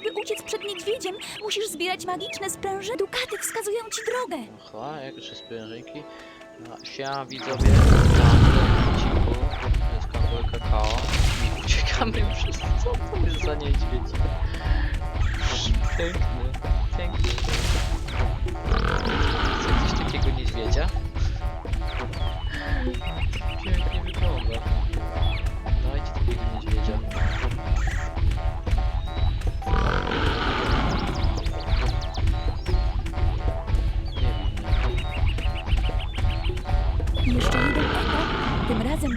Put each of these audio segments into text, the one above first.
Aby uciec przed niedźwiedziem, musisz zbierać magiczne sprężyny. Dukaty wskazują ci drogę. Aha, jak czy sprężynki? No, siema widzowie, na jest kanał kakao uciekamy wszyscy, co to jest za niedźwiedź? Piękny,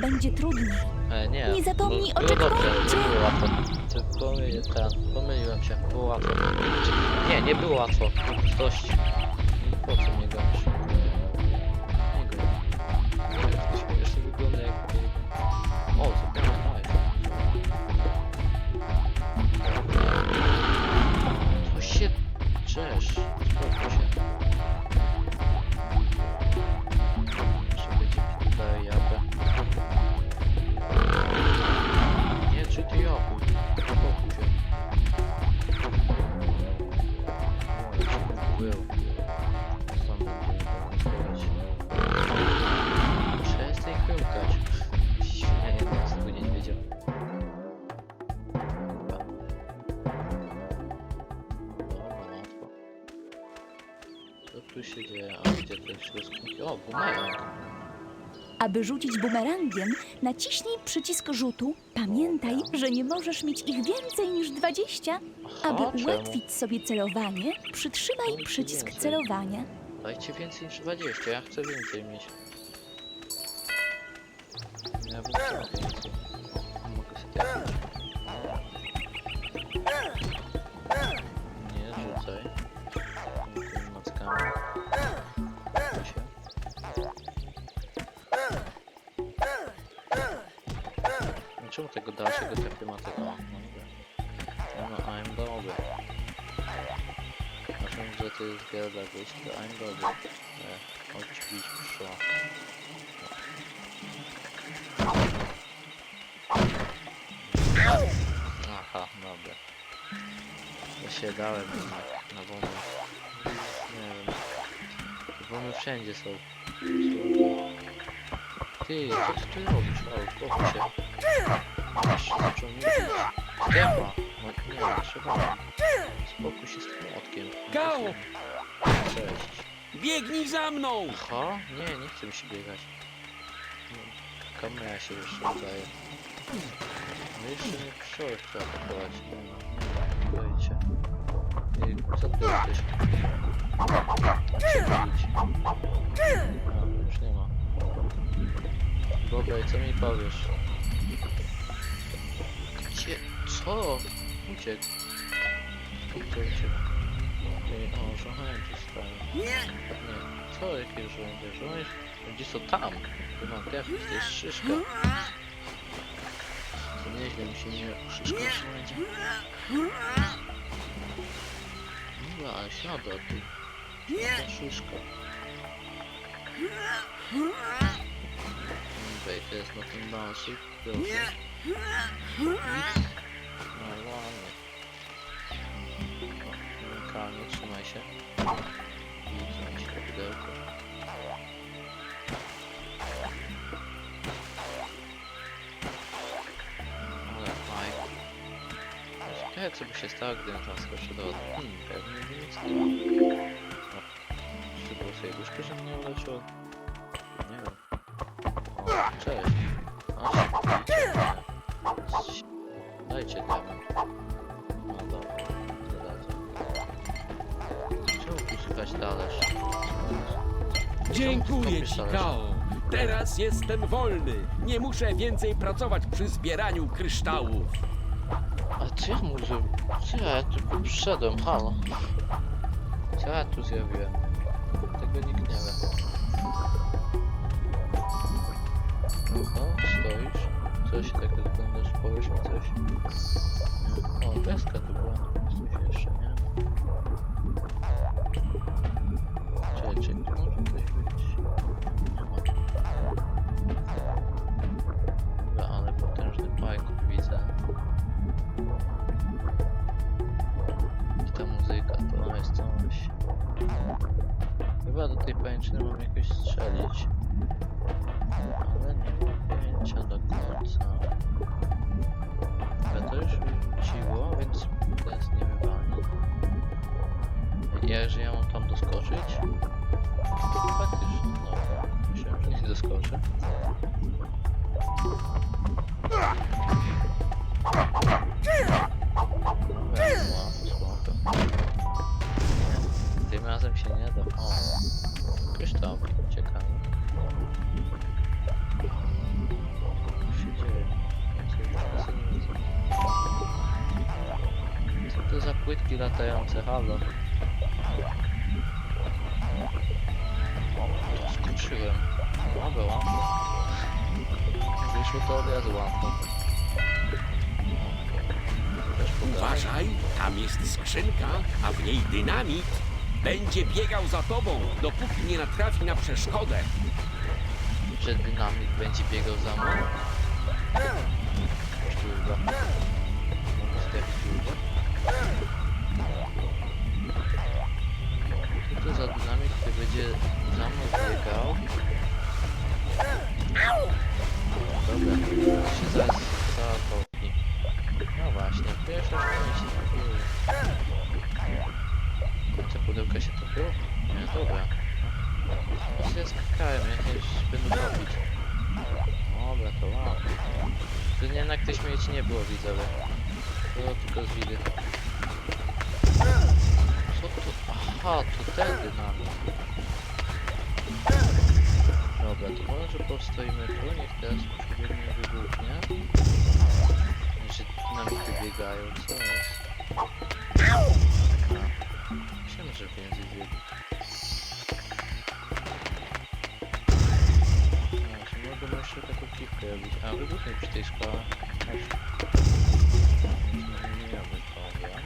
będzie trudniej. E, nie. Nie zapomnij bo o było dobrze, checkpoincie. nie było łatwo. Ty pomyliłem się, było łatwo. Nie, nie było łatwo. Dość. Po co mnie gonisz? Tu się dzieje? A gdzie te śluzki? O, bumerang. Aby rzucić bumerangiem, naciśnij przycisk rzutu. Pamiętaj, że nie możesz mieć ich więcej niż 20. Aha, Aby czemu? ułatwić sobie celowanie, przytrzymaj Dajcie przycisk więcej. celowania. Dajcie więcej niż 20, ja chcę więcej mieć. Ja bym chciał więcej. Mogę sobie tego dalszego ma tego? No dobra. No, no, I'm dobry. Znaczy, że to jest wiele dla gości, to I'm dobry. E, oczywiście. Aha, dobra. Ja się dałem jednak na wolę. Nie wiem. Wolne wszędzie są. Ty, co ty robisz? O, spokój się. Masz mnie Nie ma. No nie, trzeba. Spokój się z tym młotkiem. Gał! Cześć. Biegnij za mną! Aha, nie, nie chcę mi się biegać. No, Kamera się jeszcze udaje. No jeszcze nie pszczoły trzeba pochować. Nie ma, nie ma, się. Ej, co ty jesteś? Idź. A, już nie ma. Dobra, i co mi powiesz? Gdzie? Co? Uciekł. Kto uciekł? Ej, O, żołnierze stają. Nie, co jakie żołnierze? Żołnierze? Gdzie są tam? Mam defy, to jest szyszka. To nieźle mi się nie szyszka wszędzie. Dobra, siada tu. Ta szyszka. Okej, to jest na tym balsik. Proszę. No ładnie. O, Rękami, trzymaj się. I trzymaj się to pudełko. Ale fajnie. Ciekawe co by się stało, gdybym tam skoczył do... Hmm, pewnie by nic nie ma. O, Czy było sobie duszkę, że mnie uleciło? Nie wiem. O, cześć. Dziękuję ci, Kao. Teraz jestem wolny. Nie muszę więcej pracować przy zbieraniu kryształów. A co ja zrobiłem? Co ja tu przyszedłem? Halo? Co ja tu zjawiłem? Tego nikt nie wie. O, stoisz. Co się tak wyglądasz? Powiesz mi coś? O, deska tu była. Coś jeszcze, nie? rzeczy może być. Dobra, ale potężny pajk widzę. I ta muzyka, to jest coś. Chyba do tej pajęczyny mam jakoś strzelić. Ale nie mam pojęcia do końca. Ale to już wróciło, więc teraz nie wywalnie. Ja, że ja mam tam doskoczyć. Faktycznie, no. Myślałem, że nie. Nie, tym razem się nie da. Kryształki, ciekawe. Co to za płytki latające? Halo? Uważaj, tam jest skrzynka, a w niej dynamit. Będzie biegał za tobą, dopóki nie natrafi na przeszkodę. że dynamit będzie biegał za mną? Kurwa? Co za dynamit, który będzie za mną biegał? Tu jednak te śmieci nie było widzowie. Było tylko z widy. Co to? Aha, to wtedy nam. Dobra, to może postoimy tu, niech teraz odpowiednio wybuchnie. Że dynamity biegają, co jest? A, myślałem, że więcej biegł. Robić. A, wybuchnie przy tej szkole. Zmieniamy to, ja.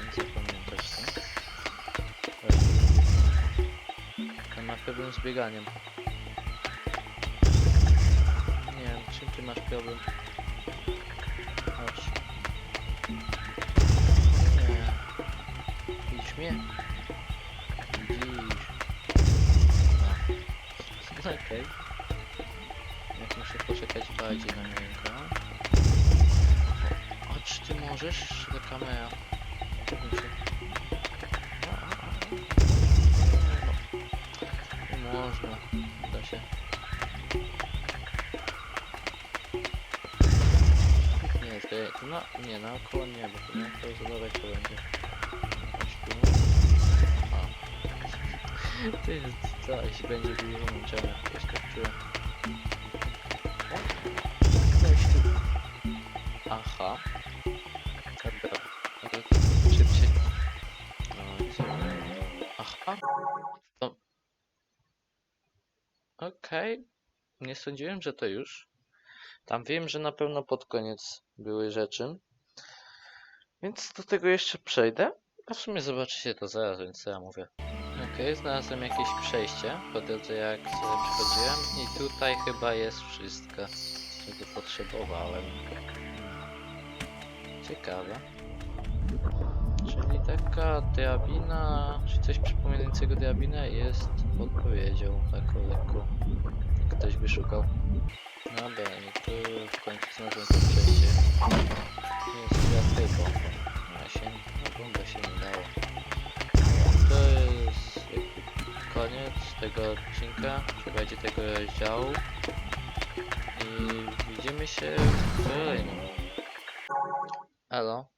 Więc zapamiętać to. Na mapę byłem z bieganiem. Nie wiem, czym ty masz problem? Chodź. Nie. Widzisz mnie? Widzisz. No. Okej. Muszę bardziej na niego. Czy ty możesz? Ta kamera. No. Nie można. Da się. Nie, to, na, nie, naokoło nie, bo to zadawać to będzie. Chodź tu. A. To jest coś, będzie męczenia, coś tak czułem. Aha. Dobra. Ale szybciej. Aha. To... Okej. Nie sądziłem, że to już. Tam wiem, że na pewno pod koniec były rzeczy. Więc do tego jeszcze przejdę. A w sumie zobaczycie to zaraz, więc co ja mówię. Okej, znalazłem jakieś przejście po drodze jak sobie przychodziłem i tutaj chyba jest wszystko, czego potrzebowałem. Ciekawe. Czyli taka drabina, czy coś przypominającego drabinę jest odpowiedzią lekką. Jak ktoś by szukał. Dobra, i tu w końcu znalazłem to przejście. Jest ja tej. A się, no bombę się nie dało. To jest koniec tego odcinka, będzie tego rozdziału. I widzimy się w kolejnym. hello.